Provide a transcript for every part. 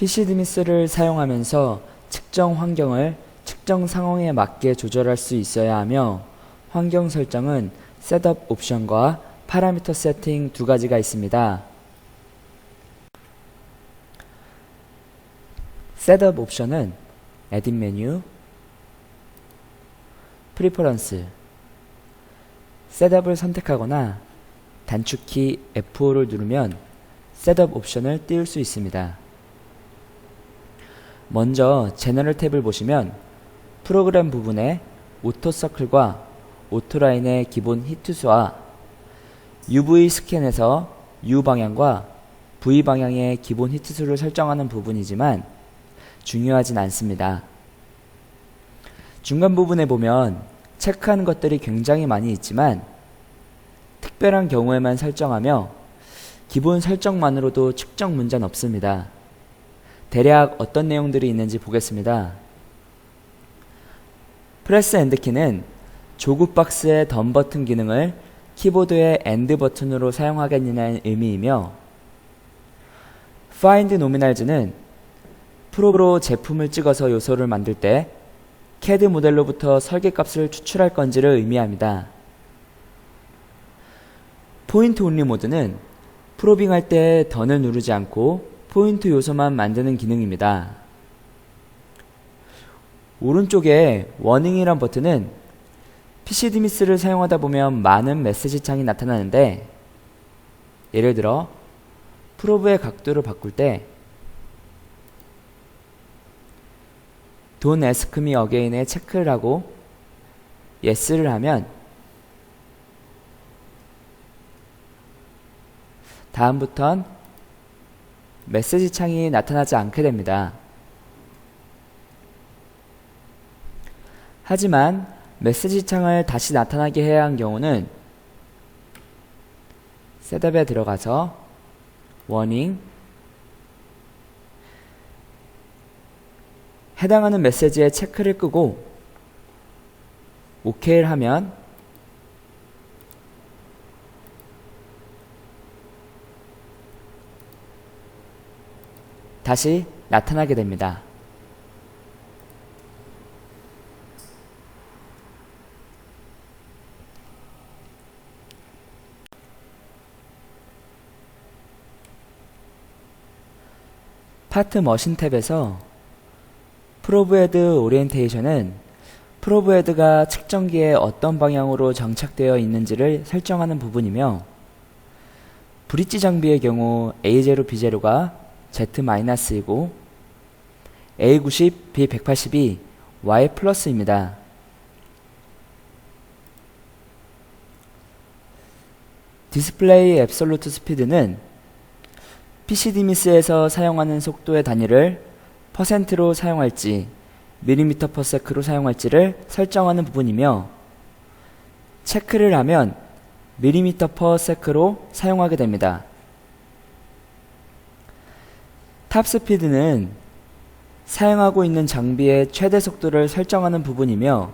PCD미스를 사용하면서 측정 환경을 측정 상황에 맞게 조절할 수 있어야 하며 환경 설정은 셋업 옵션과 파라미터 세팅 두 가지가 있습니다. 셋업 옵션은 에딧 메뉴, 프리퍼런스, 셋업을 선택하거나 단축키 F5를 누르면 셋업 옵션을 띄울 수 있습니다. 먼저 제너럴 탭을 보시면 프로그램 부분에 오토 서클과 오토라인의 기본 히트수와 UV 스캔에서 U 방향과 V 방향의 기본 히트수를 설정하는 부분이지만 중요하진 않습니다. 중간 부분에 보면 체크하는 것들이 굉장히 많이 있지만 특별한 경우에만 설정하며 기본 설정만으로도 측정 문제는 없습니다. 대략 어떤 내용들이 있는지 보겠습니다. 프레스 엔드키는 조급 박스의 덤 버튼 기능을 키보드의 엔드 버튼으로 사용하겠느냐는 의미이며 Find Nominals는 프로그로 제품을 찍어서 요소를 만들 때 CAD 모델로부터 설계값을 추출할 건지를 의미합니다. 포인트 온리 모드는 프로빙 할 때 던을 누르지 않고 포인트 요소만 만드는 기능입니다. 오른쪽에 워닝이란 버튼은 PCD미스를 사용하다 보면 많은 메시지 창이 나타나는데 예를 들어 프로브의 각도를 바꿀 때 Don't ask me again에 체크를 하고 Yes를 하면 다음부턴 메시지 창이 나타나지 않게 됩니다. 하지만 메시지 창을 다시 나타나게 해야 한 경우는 셋업에 들어가서 워닝 해당하는 메시지에 체크를 끄고 OK를 하면 다시 나타나게 됩니다. 파트 머신 탭에서 프로브 헤드 오리엔테이션은 프로브 헤드가 측정기에 어떤 방향으로 정착되어 있는지를 설정하는 부분이며 브릿지 장비의 경우 A0, B0가 Z-이고 A90, B180이 Y 플러스입니다. 디스플레이 앱솔루트 스피드는 PCD미스에서 사용하는 속도의 단위를 퍼센트로 사용할지 밀리미터 퍼 세크로 사용할지를 설정하는 부분이며 체크를 하면 밀리미터 퍼 세크로 사용하게 됩니다. 탑 스피드는 사용하고 있는 장비의 최대 속도를 설정하는 부분이며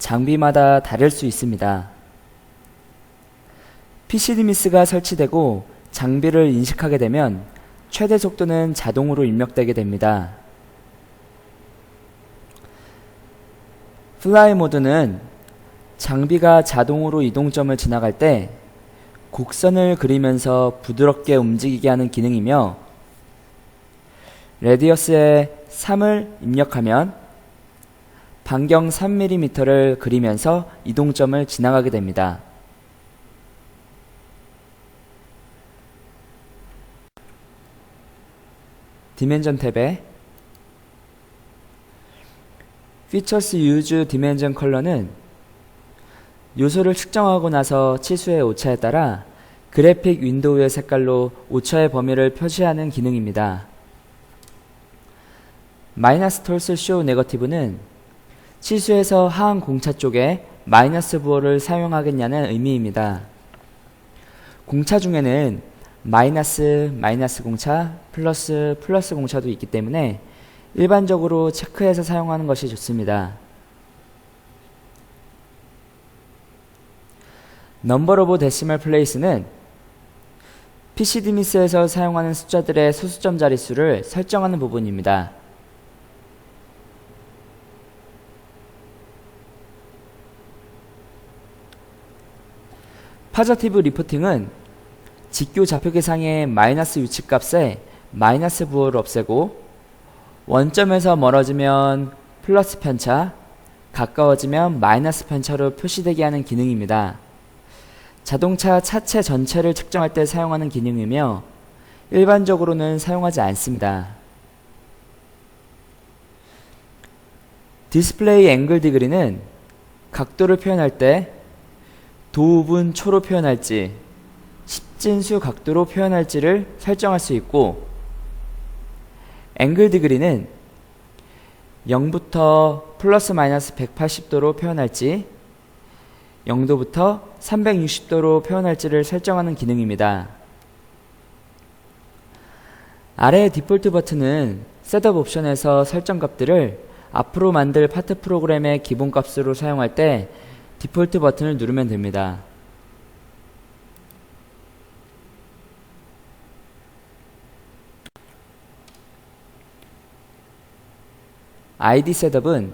장비마다 다를 수 있습니다. PCD미스가 설치되고 장비를 인식하게 되면 최대 속도는 자동으로 입력되게 됩니다. 플라이 모드는 장비가 자동으로 이동점을 지나갈 때 곡선을 그리면서 부드럽게 움직이게 하는 기능이며 레디어스에 3을 입력하면 반경 3mm를 그리면서 이동점을 지나가게 됩니다. 디멘전 탭에 Features Use Dimension Color는 요소를 측정하고 나서 치수의 오차에 따라 그래픽 윈도우의 색깔로 오차의 범위를 표시하는 기능입니다. 마이너스 톨스 쇼 네거티브는 치수에서 하한 공차 쪽에 마이너스 부호를 사용하겠냐는 의미입니다. 공차 중에는 마이너스 마이너스 공차, 플러스 플러스 공차도 있기 때문에 일반적으로 체크해서 사용하는 것이 좋습니다. 넘버 오브 데시멀 플레이스는 PCD미스에서 사용하는 숫자들의 소수점 자릿수를 설정하는 부분입니다. 파저티브 리포팅은 직교 좌표 계상의 마이너스 위치값에 마이너스 부호를 없애고 원점에서 멀어지면 플러스 편차, 가까워지면 마이너스 편차로 표시되게 하는 기능입니다. 자동차 차체 전체를 측정할 때 사용하는 기능이며 일반적으로는 사용하지 않습니다. 디스플레이 앵글 디그리는 각도를 표현할 때 도분 초로 표현할지 십진수 각도로 표현할지를 설정할 수 있고 앵글 디그리는 0부터 플러스 마이너스 180도로 표현할지 0도부터 360도로 표현할지를 설정하는 기능입니다. 아래 디폴트 버튼은 셋업 옵션에서 설정 값들을 앞으로 만들 파트 프로그램의 기본 값으로 사용할 때 디폴트 버튼을 누르면 됩니다. ID 셋업은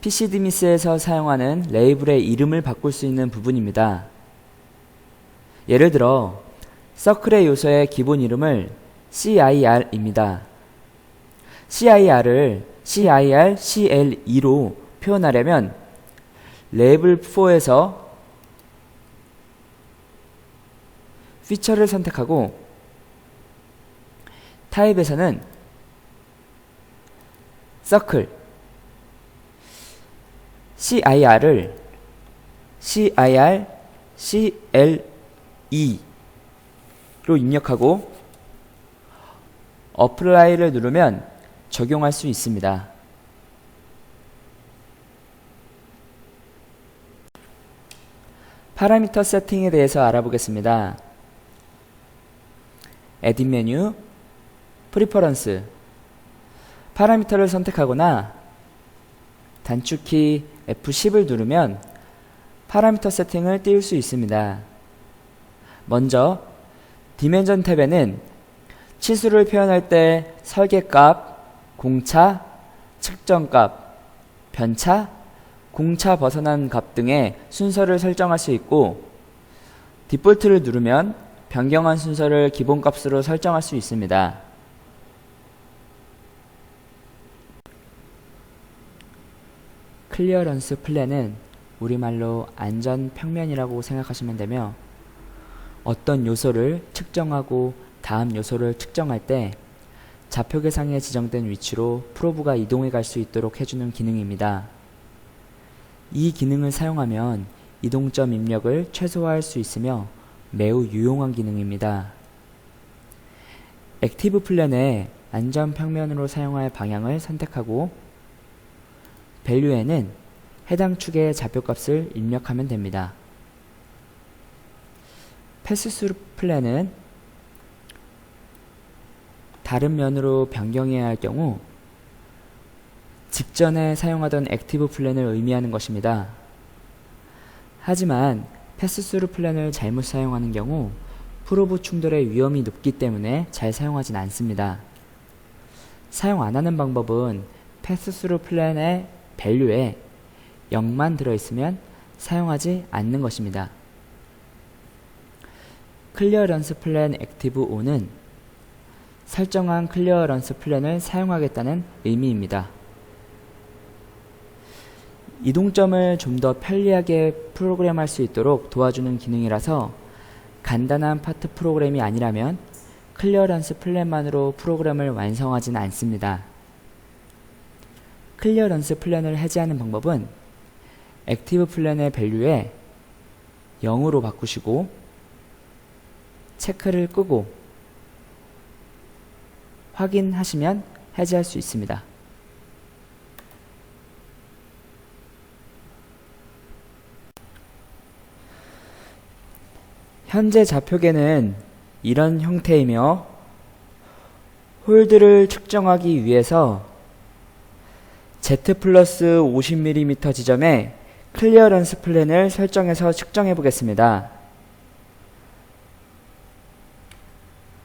PCD미스에서 사용하는 레이블의 이름을 바꿀 수 있는 부분입니다. 예를 들어 서클의 요소의 기본 이름을 CIR입니다. CIR을 CIR CL2로 표현하려면 레이블 4에서 피처를 선택하고 타입에서는 서클 CIR을 CIR CL2로 입력하고 어플라이를 누르면 적용할 수 있습니다. 파라미터 세팅에 대해서 알아보겠습니다. 에딧 메뉴, 프리퍼런스, 파라미터를 선택하거나 단축키 F10을 누르면 파라미터 세팅을 띄울 수 있습니다. 먼저 디멘전 탭에는 치수를 표현할 때 설계값, 공차, 측정값, 변차, 공차 벗어난 값 등의 순서를 설정할 수 있고 디폴트를 누르면 변경한 순서를 기본값으로 설정할 수 있습니다. 클리어런스 플랜은 우리말로 안전 평면이라고 생각하시면 되며 어떤 요소를 측정하고 다음 요소를 측정할 때 좌표 계상에 지정된 위치로 프로브가 이동해 갈 수 있도록 해주는 기능입니다. 이 기능을 사용하면 이동점 입력을 최소화할 수 있으며 매우 유용한 기능입니다. 액티브 플랜의 안전 평면으로 사용할 방향을 선택하고 밸류에는 해당 축의 좌표값을 입력하면 됩니다. 패스스루 플랜은 다른 면으로 변경해야 할 경우 직전에 사용하던 액티브 플랜을 의미하는 것입니다. 하지만 패스스루 플랜을 잘못 사용하는 경우 프로브 충돌의 위험이 높기 때문에 잘 사용하진 않습니다. 사용 안 하는 방법은 패스스루 플랜의 밸류에 0만 들어있으면 사용하지 않는 것입니다. 클리어런스 플랜 액티브 O는 설정한 클리어런스 플랜을 사용하겠다는 의미입니다. 이동점을 좀 더 편리하게 프로그램할 수 있도록 도와주는 기능이라서 간단한 파트 프로그램이 아니라면 클리어런스 플랜만으로 프로그램을 완성하지는 않습니다. 클리어런스 플랜을 해제하는 방법은 액티브 플랜의 밸류에 0으로 바꾸시고 체크를 끄고 확인하시면 해제할 수 있습니다. 현재 좌표계는 이런 형태이며 홀드를 측정하기 위해서 Z 플러스 50mm 지점에 클리어런스 플랜을 설정해서 측정해 보겠습니다.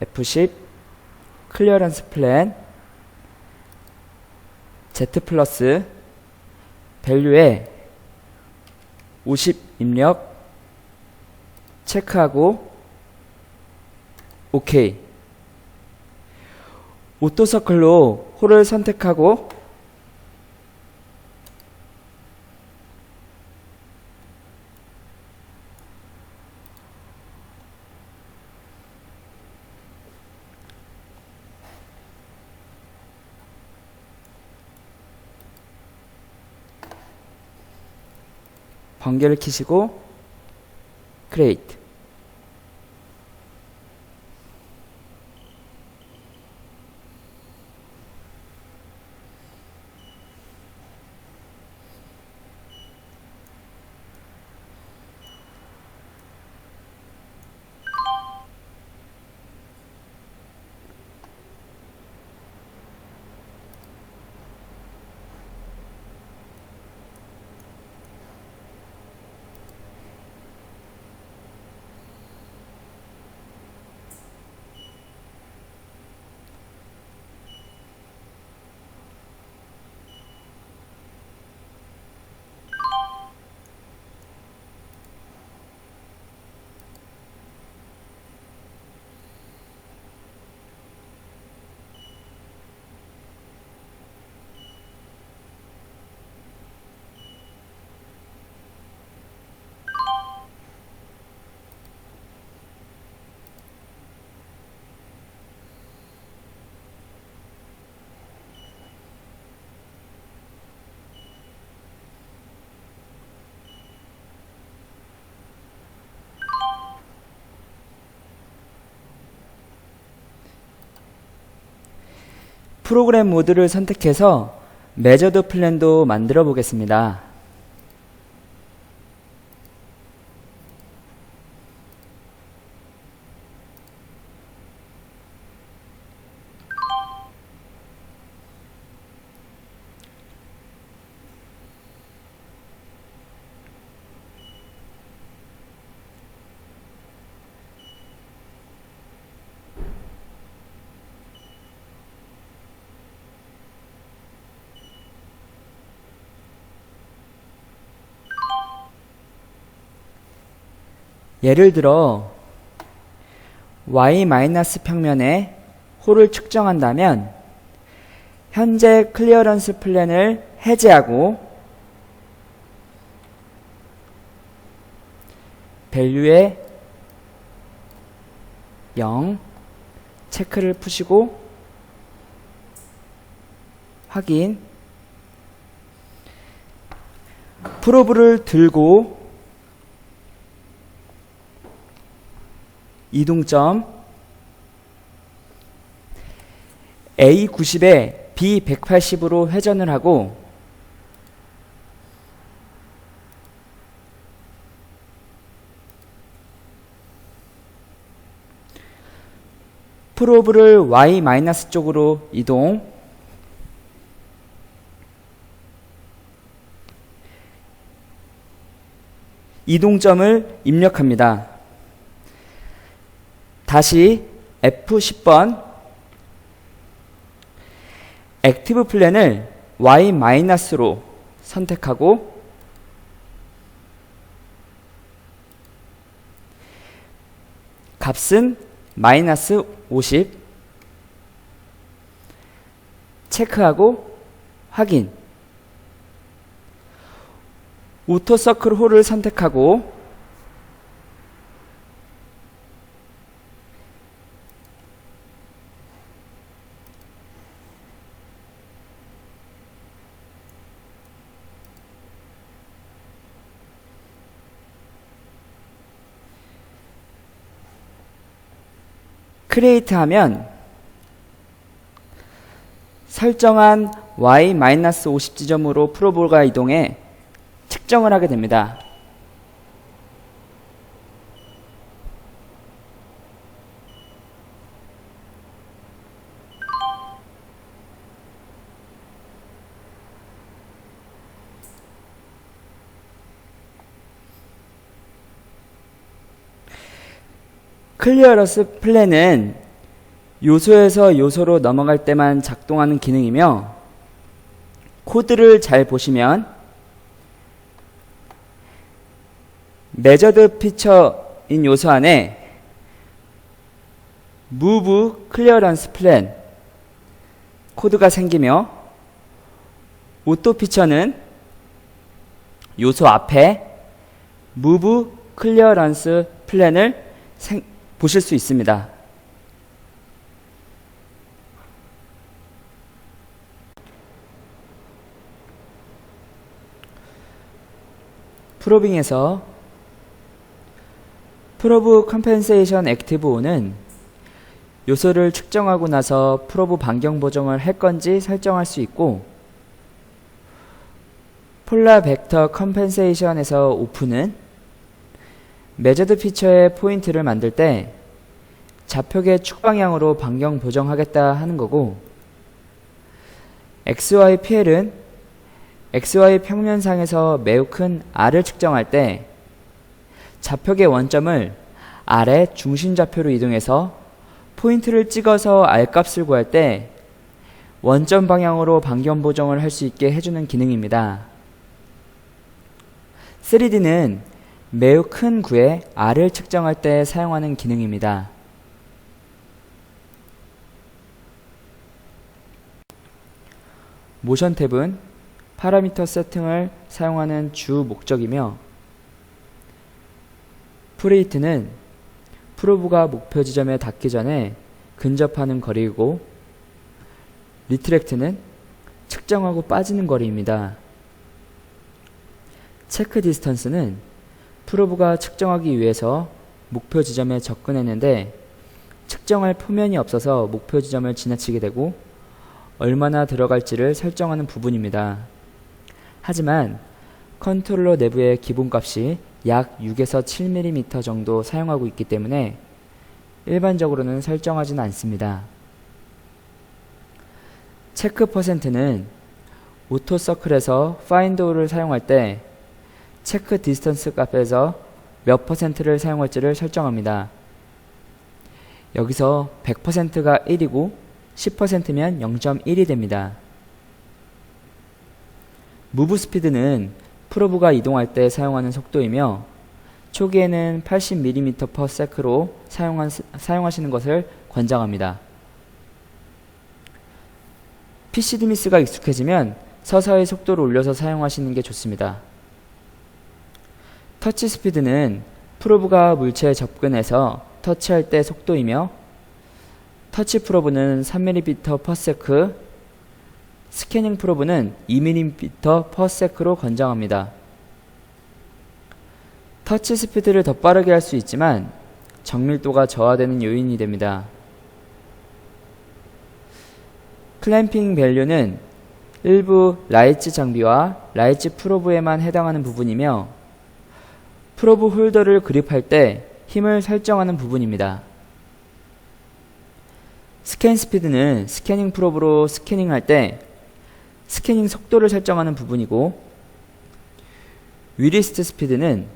F10 클리어런스 플랜 Z 플러스 밸류에 50 입력 체크하고 OK 오토 서클로 홀을 선택하고 번개를 키시고 create 프로그램 모드를 선택해서 메저드 플랜도 만들어 보겠습니다. 예를 들어 y 마이너스 평면에 홀을 측정한다면 현재 클리어런스 플랜을 해제하고 밸류에 0 체크를 푸시고 확인. 프로브를 들고 이동점 A90에 B180으로 회전을 하고 프로브를 Y- 쪽으로 이동 이동점을 입력합니다. 다시 F10번 액티브 플랜을 Y-로 선택하고 값은 마이너스 50 체크하고 확인. 오토서클 홀을 선택하고 크리에이트 하면 설정한 y-50 지점으로 프로볼가 이동해 측정을 하게 됩니다. 클리어러스 플랜은 요소에서 요소로 넘어갈 때만 작동하는 기능이며 코드를 잘 보시면 메저드 피처인 요소 안에 move clearance plan 코드가 생기며 오토 피처는 요소 앞에 move clearance plan을 생- 보실 수 있습니다. 프로빙에서 프로브 컴펜세이션 액티브 5는 요소를 측정하고 나서 프로브 반경 보정을 할 건지 설정할 수 있고 폴라 벡터 컴펜세이션에서 오프는 메저드 피처의 포인트를 만들 때 좌표계 축방향으로 반경 보정하겠다 하는 거고 XY PL은 XY 평면상에서 매우 큰 R을 측정할 때 좌표계 원점을 R의 중심 좌표로 이동해서 포인트를 찍어서 R 값을 구할 때 원점 방향으로 반경 보정을 할 수 있게 해주는 기능입니다. 3D는 매우 큰 구에 R을 측정할 때 사용하는 기능입니다. 모션 탭은 파라미터 세팅을 사용하는 주 목적이며 프레이트는 프로브가 목표 지점에 닿기 전에 근접하는 거리이고 리트렉트는 측정하고 빠지는 거리입니다. 체크 디스턴스는 프로브가 측정하기 위해서 목표 지점에 접근했는데 측정할 표면이 없어서 목표 지점을 지나치게 되고 얼마나 들어갈지를 설정하는 부분입니다. 하지만 컨트롤러 내부의 기본값이 약 6에서 7mm 정도 사용하고 있기 때문에 일반적으로는 설정하지는 않습니다. 체크 퍼센트는 오토 서클에서 파인드오를 사용할 때 체크 디스턴스 값에서 몇 퍼센트를 사용할지를 설정합니다. 여기서 100%가 1이고 10%면 0.1이 됩니다. 무브 스피드는 프로브가 이동할 때 사용하는 속도이며 초기에는 80mm/s로 사용한, 사용하시는 것을 권장합니다. PCD 미스가 익숙해지면 서서히 속도를 올려서 사용하시는 게 좋습니다. 터치 스피드는 프로브가 물체에 접근해서 터치할 때 속도이며 터치 프로브는 3mm/s, 스캐닝 프로브는 2mm/s로 권장합니다. 터치 스피드를 더 빠르게 할 수 있지만 정밀도가 저하되는 요인이 됩니다. 클램핑 밸류는 일부 라이츠 장비와 라이츠 프로브에만 해당하는 부분이며 프로브 홀더를 그립할 때 힘을 설정하는 부분입니다. 스캔 스피드는 스캐닝 프로브로 스캐닝할 때 스캐닝 속도를 설정하는 부분이고 위리스트 스피드는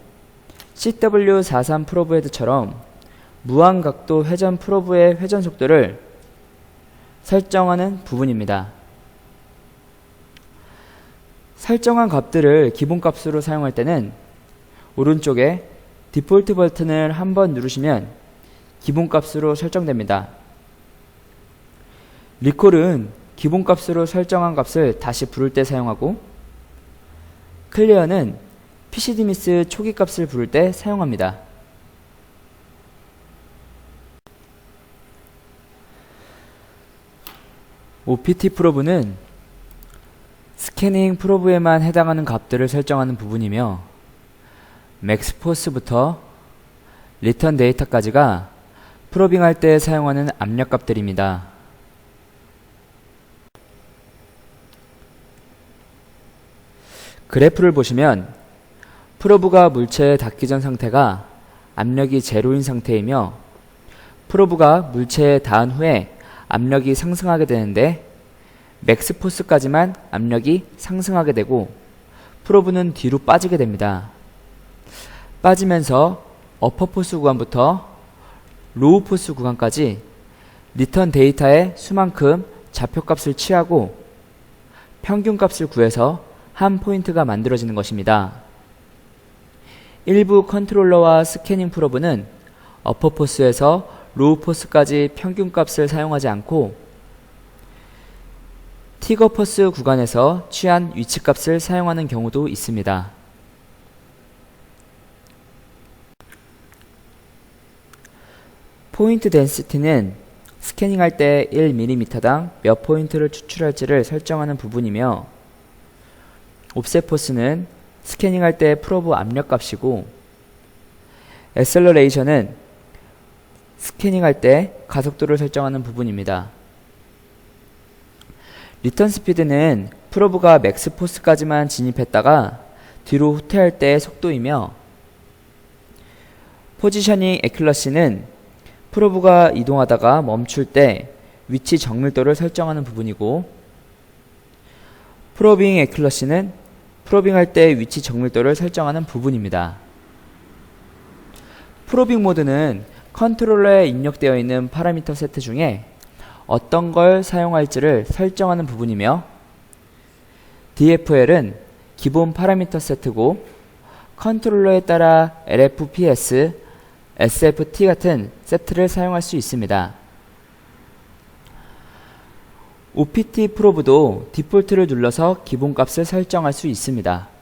CW43 프로브 헤드처럼 무한 각도 회전 프로브의 회전 속도를 설정하는 부분입니다. 설정한 값들을 기본값으로 사용할 때는 오른쪽에 디폴트 버튼을 한번 누르시면 기본값으로 설정됩니다. 리콜은 기본값으로 설정한 값을 다시 부를 때 사용하고 클리어는 PCD미스 초기 값을 부를 때 사용합니다. OPT 프로브는 스캐닝 프로브에만 해당하는 값들을 설정하는 부분이며 맥스포스부터 리턴 데이터까지가 프로빙할 때 사용하는 압력 값들입니다. 그래프를 보시면 프로브가 물체에 닿기 전 상태가 압력이 제로인 상태이며 프로브가 물체에 닿은 후에 압력이 상승하게 되는데 맥스포스까지만 압력이 상승하게 되고 프로브는 뒤로 빠지게 됩니다. 빠지면서 어퍼포스 구간부터 로우포스 구간까지 리턴 데이터의 수만큼 좌표값을 취하고 평균값을 구해서 한 포인트가 만들어지는 것입니다. 일부 컨트롤러와 스캐닝 프로브는 어퍼포스에서 로우포스까지 평균값을 사용하지 않고 티거퍼스 구간에서 취한 위치값을 사용하는 경우도 있습니다. 포인트 덴시티는 스캐닝할 때 1mm당 몇 포인트를 추출할지를 설정하는 부분이며 옵셋 포스는 스캐닝할 때 프로브 압력 값이고 에셀러레이션은 스캐닝할 때 가속도를 설정하는 부분입니다. 리턴 스피드는 프로브가 맥스 포스까지만 진입했다가 뒤로 후퇴할 때의 속도이며 포지셔닝 에클러시는 프로브가 이동하다가 멈출 때 위치 정밀도를 설정하는 부분이고 프로빙 에클러시는 프로빙 할 때 위치 정밀도를 설정하는 부분입니다. 프로빙 모드는 컨트롤러에 입력되어 있는 파라미터 세트 중에 어떤 걸 사용할지를 설정하는 부분이며 DFL은 기본 파라미터 세트고 컨트롤러에 따라 LFPS, SFT 같은 세트를 사용할 수 있습니다. OPT 프로브도 디폴트를 눌러서 기본값을 설정할 수 있습니다.